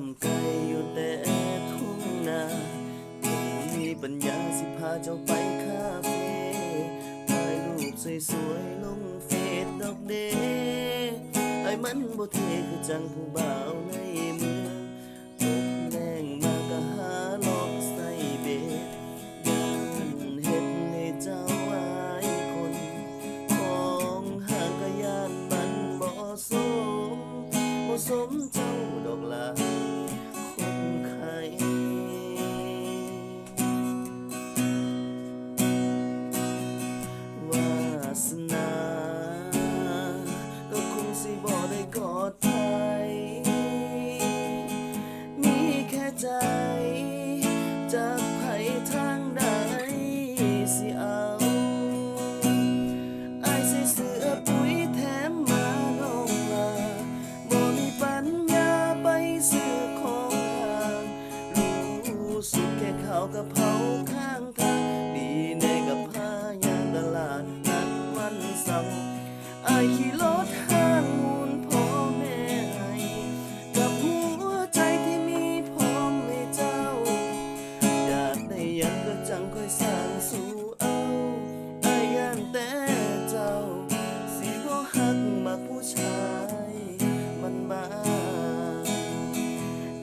ำไกลอยู่แต่ทุ่งนาผมมีปัญญาสิพาเจ้าไปคาเฟ่ถ่ายรูปสวยๆลงเฟซดอกเดไอ้มันบ่เทคือจังผู้บ่าวในเมืองตกแรงมาก็หาลอกใส่เบ็ดย้านเฮ็ดให้เจ้าอายคนของห่างก็ยานมันบ่สมบ่สมเจ้า สนา ก็คงสิบ่ได้กอดไทยมีแค่ใจ จากไผทางใดสิเอาไอายใส่เสื้อปุ๋ยแถมมาลงลาบ่มีปัญญาไปซื้อของห่าง รู้สุดแค่ข้าวกับเผา like he loved her.